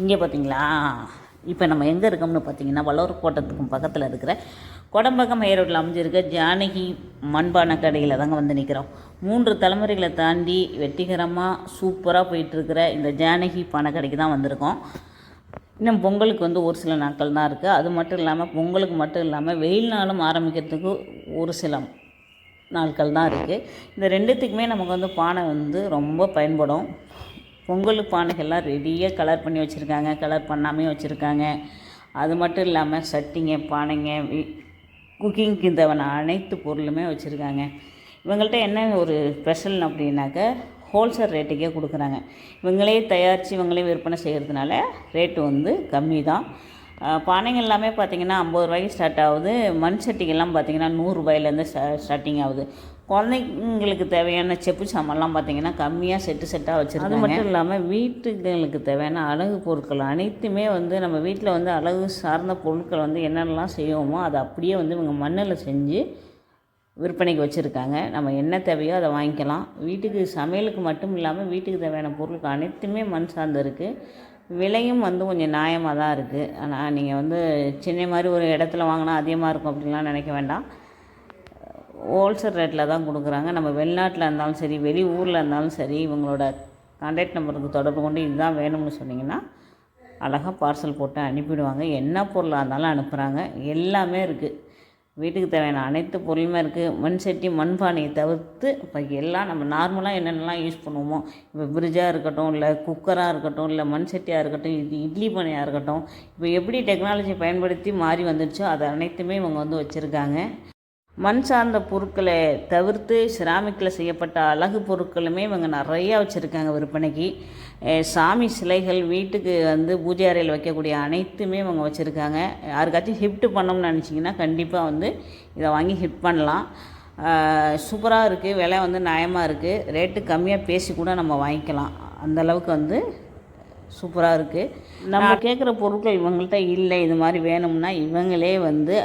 இங்கே பார்த்தீங்களா இப்போ நம்ம எங்கே இருக்கோம்னு பார்த்தீங்கன்னா வல்லூர் கோட்டத்துக்கும் பக்கத்தில் இருக்கிற கொடம்பக்கம் ஏரோட்டில் அமைஞ்சிருக்க ஜானகி மண்பானை கடையில் தாங்க வந்து நிற்கிறோம் மூன்று தலைமுறைகளை தாண்டி வெற்றிகரமாக சூப்பராக போயிட்டுருக்கிற இந்த ஜானகி பானை கடைக்கு தான் வந்திருக்கோம். இன்னும் பொங்கலுக்கு வந்து ஒரு சில நாட்கள் தான் இருக்குது அது மட்டும் இல்லாமல் பொங்கலுக்கு மட்டும் இல்லாமல் வெயில் நாளும் ஆரம்பிக்கிறதுக்கு ஒரு சில நாட்கள் தான் இருக்குது இந்த ரெண்டுத்துக்குமே நமக்கு வந்து பானை வந்து ரொம்ப பயன்படும். பொங்கல் பானைகள்லாம் ரெடியாக கலர் பண்ணி வச்சுருக்காங்க கலர் பண்ணாமே வச்சுருக்காங்க. அது மட்டும் இல்லாமல் சட்டிங்க பானைங்க குக்கிங்க்கு தேவையான அனைத்து பொருளுமே வச்சுருக்காங்க. இவங்கள்ட்ட என்ன ஒரு ஸ்பெஷல் அப்படின்னாக்க ஹோல்சேல் ரேட்டுக்கே கொடுக்குறாங்க. இவங்களே தயாரித்து இவங்களே விற்பனை செய்கிறதுனால ரேட்டு வந்து கம்மி தான் அஹ் எல்லாமே பார்த்தீங்கன்னா ஐம்பது ரூபாய்க்கு ஸ்டார்ட் ஆகுது. மண் சட்டிகள்லாம் பார்த்தீங்கன்னா நூறுரூபாயிலேருந்து ஸ்டா ஸ்டார்டிங் ஆகுது. குழந்தைங்களுக்கு தேவையான செப்பு சாமான்லாம் பார்த்திங்கன்னா கம்மியாக செட்டு செட்டாக வச்சுருக்காங்க. அது மட்டும் இல்லாமல் வீட்டுகளுக்கு தேவையான அழகு பொருட்கள் அனைத்துமே வந்து நம்ம வீட்டில் வந்து அழகு சார்ந்த பொருட்கள் வந்து என்னென்னலாம் செய்வோமோ அதை அப்படியே வந்து இவங்க மண்ணில் செஞ்சு விற்பனைக்கு வச்சுருக்காங்க. நம்ம என்ன தேவையோ அதை வாங்கிக்கலாம். வீட்டுக்கு சமையலுக்கு மட்டும் இல்லாமல் வீட்டுக்கு தேவையான பொருட்கள் அனைத்துமே மண் சார்ந்து இருக்குது விலையும் வந்து கொஞ்சம் நியாயமாக தான் இருக்குது ஆனால் நீங்கள் வந்து சென்னை மாதிரி ஒரு இடத்துல வாங்கினா அதிகமாக இருக்கும் அப்படின்லாம் நினைக்க வேண்டாம். ஹோல்சேல் ரேட்டில் தான் கொடுக்குறாங்க. நம்ம வெளிநாட்டில் இருந்தாலும் சரி வெளி ஊரில் இருந்தாலும் சரி இவங்களோட கான்டாக்ட் நம்பருக்கு தொடர்பு கொண்டு இதுதான் வேணும்னு சொன்னிங்கன்னா அழகாக பார்சல் போட்டு அனுப்பிவிடுவாங்க என்ன பொருளாக இருந்தாலும் அனுப்புகிறாங்க எல்லாமே இருக்குது வீட்டுக்கு தேவையான அனைத்து பொருளுமே இருக்குது மண் சட்டி மண்பானையை தவிர்த்து இப்போ எல்லாம் நம்ம நார்மலாக என்னென்னலாம் யூஸ் பண்ணுவோமோ இப்போ ஃப்ரிட்ஜாக இருக்கட்டும் இல்லை குக்கராக இருக்கட்டும் இல்லை மண் சட்டியாக இருக்கட்டும் இது இட்லி பானையாக இருக்கட்டும் இப்போ எப்படி டெக்னாலஜி பயன்படுத்தி மாறி வந்துடுச்சோ அது அனைத்துமே இவங்க வந்து வச்சுருக்காங்க. மண் சார்ந்த பொருட்களை தவிர்த்து சிராமிக்கில் செய்யப்பட்ட அழகு பொருட்களுமே இவங்க நிறையா வச்சுருக்காங்க விற்பனைக்கு. சாமி சிலைகள் வீட்டுக்கு வந்து பூஜை அறையில் வைக்கக்கூடிய அனைத்துமே இவங்க வச்சுருக்காங்க. யாருக்காச்சும் ஹிஃப்ட் பண்ணோம்னு நினச்சிங்கன்னா கண்டிப்பாக வந்து இதை வாங்கி ஹிஃப்ட் பண்ணலாம். சூப்பராக இருக்குது விலை வந்து நியாயமாக இருக்குது ரேட்டு கம்மியாக பேசி கூட நம்ம வாங்கிக்கலாம். அந்த அளவுக்கு வந்து சூப்பராக இருக்குது நம்ம கேட்குற பொருட்கள் இவங்கள்ட்ட இல்லை. இது மாதிரி வேணும்னா இவங்களே வந்து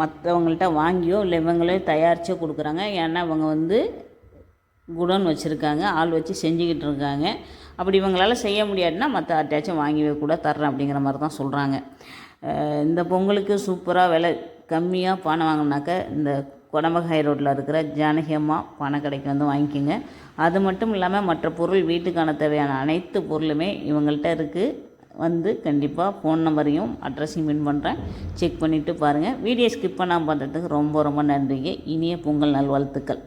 மற்றவங்கள்ட்ட வாங்கியோ இல்லை இவங்களே தயாரித்தோ கொடுக்குறாங்க. ஏன்னா இவங்க வந்து குடோன் வச்சுருக்காங்க ஆள் வச்சு செஞ்சுக்கிட்டு இருக்காங்க. அப்படி இவங்களால் செய்ய முடியாதுன்னா மற்ற யார்ட்டையாச்சும் வாங்கி கூட தர்றேன் அப்படிங்கிற மாதிரி தான் சொல்கிறாங்க இந்த பொங்கலுக்கு சூப்பராக விலை கம்மியாக பானை வாங்கினாக்க இந்த குடம்பகாய் ரோட்டில் இருக்கிற ஜானகியம்மா பானை கடைக்கு வந்து வாங்கிக்கோங்க. அது மட்டும் இல்லாமல் மற்ற பொருள் வீட்டுக்கான தேவையான அனைத்து பொருளுமே இவங்கள்ட்ட இருக்குது வந்து கண்டிப்பாக ஃபோன் நம்பரையும் அட்ரஸையும் பின் பண்ணுறேன் செக் பண்ணிவிட்டு பாருங்கள் வீடியோ ஸ்கிப் பண்ணாமல் பார்த்ததுக்கு ரொம்ப ரொம்ப நன்றிங்க. இனிய பொங்கல் நல்வாழ்த்துக்கள்.